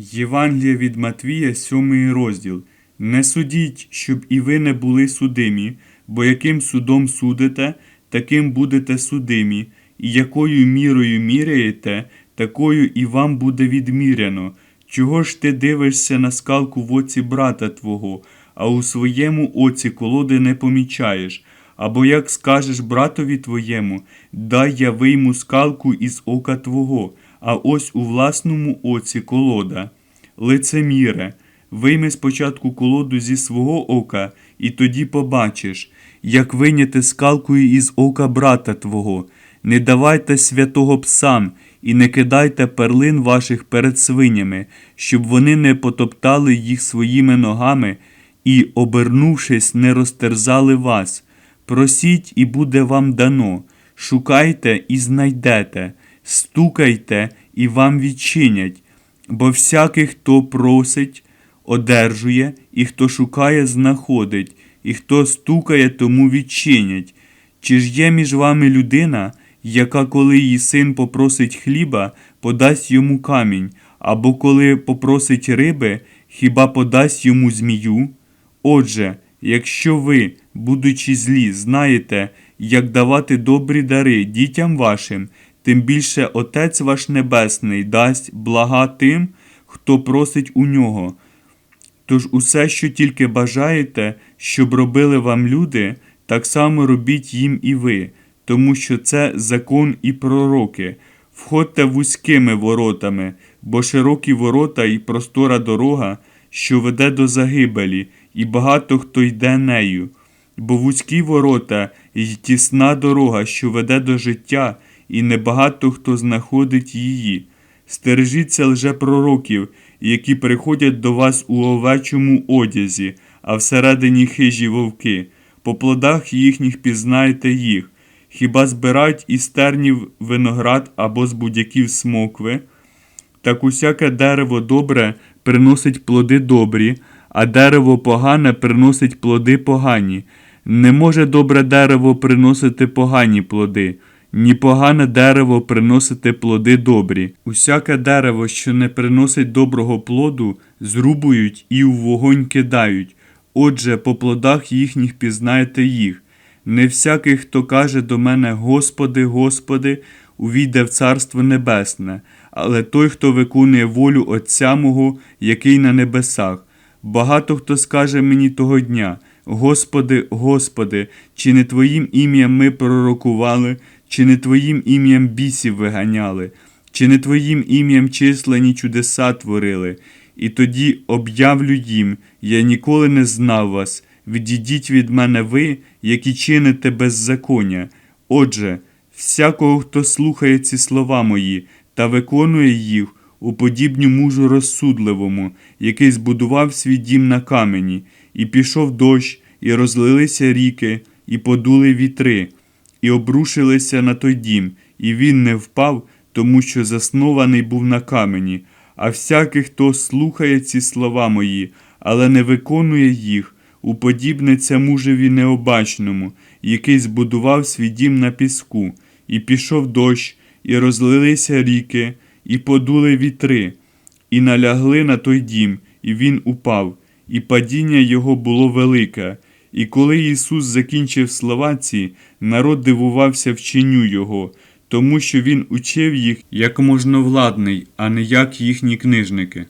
Євангелія від Матвія, 7 розділ. Не судіть, щоб і ви не були судимі, бо яким судом судите, таким будете судимі, і якою мірою міряєте, такою і вам буде відміряно. Чого ж ти дивишся на скалку в оці брата твого, а у своєму оці колоди не помічаєш? Або як скажеш братові твоєму, дай я вийму скалку із ока твого, а ось у власному оці колода. Лицеміре, вийми спочатку колоду зі свого ока, і тоді побачиш, як вийняти скалкою із ока брата твого. Не давайте святого псам, і не кидайте перлин ваших перед свинями, щоб вони не потоптали їх своїми ногами і, обернувшись, не розтерзали вас. Просіть, і буде вам дано, шукайте і знайдете, стукайте, і вам відчинять. Бо всякий, хто просить, одержує, і хто шукає, знаходить, і хто стукає, тому відчинять. Чи ж є між вами людина, яка, коли її син попросить хліба, подасть йому камінь, або коли попросить риби, хіба подасть йому змію? Отже, якщо ви, будучи злі, знаєте, як давати добрі дари дітям вашим, тим більше Отець ваш Небесний дасть блага тим, хто просить у нього. Тож усе, що тільки бажаєте, щоб робили вам люди, так само робіть їм і ви, тому що це закон і пророки. Входьте вузькими воротами, бо широкі ворота і простора дорога, що веде до загибелі, і багато хто йде нею. Бо вузькі ворота і тісна дорога, що веде до життя, і небагато хто знаходить її. Стережіться лжепророків, які приходять до вас у овечому одязі, а всередині хижі вовки. По плодах їхніх пізнайте їх. Хіба збирають із тернів виноград або з будяків смокви? Так усяке дерево добре приносить плоди добрі, а дерево погане приносить плоди погані. Не може добре дерево приносити погані плоди, ні погане дерево приносити плоди добрі. Усяке дерево, що не приносить доброго плоду, зрубують і у вогонь кидають. Отже, по плодах їхніх пізнайте їх. Не всякий, хто каже до мене Господи, Господи, увійде в Царство Небесне, але той, хто виконує волю Отця мого, який на небесах. Багато хто скаже мені того дня: Господи, Господи, чи не Твоїм ім'ям ми пророкували, чи не Твоїм ім'ям бісів виганяли, чи не Твоїм ім'ям численні чудеса творили. І тоді об'явлю їм, я ніколи не знав вас. Відійдіть від мене ви, які чините беззаконня. Отже, всякого, хто слухає ці слова мої та виконує їх, уподібню мужу розсудливому, який збудував свій дім на камені, і пішов дощ, і розлилися ріки, і подули вітри, і обрушилися на той дім, і він не впав, тому що заснований був на камені. А всякий, хто слухає ці слова мої, але не виконує їх, уподібниться мужеві необачному, який збудував свій дім на піску, і пішов дощ, і розлилися ріки, і подули вітри, і налягли на той дім, і він упав, і падіння його було велике. І коли Ісус закінчив слова ці, народ дивувався вченню Його, тому що Він учив їх як можновладний, а не як їхні книжники.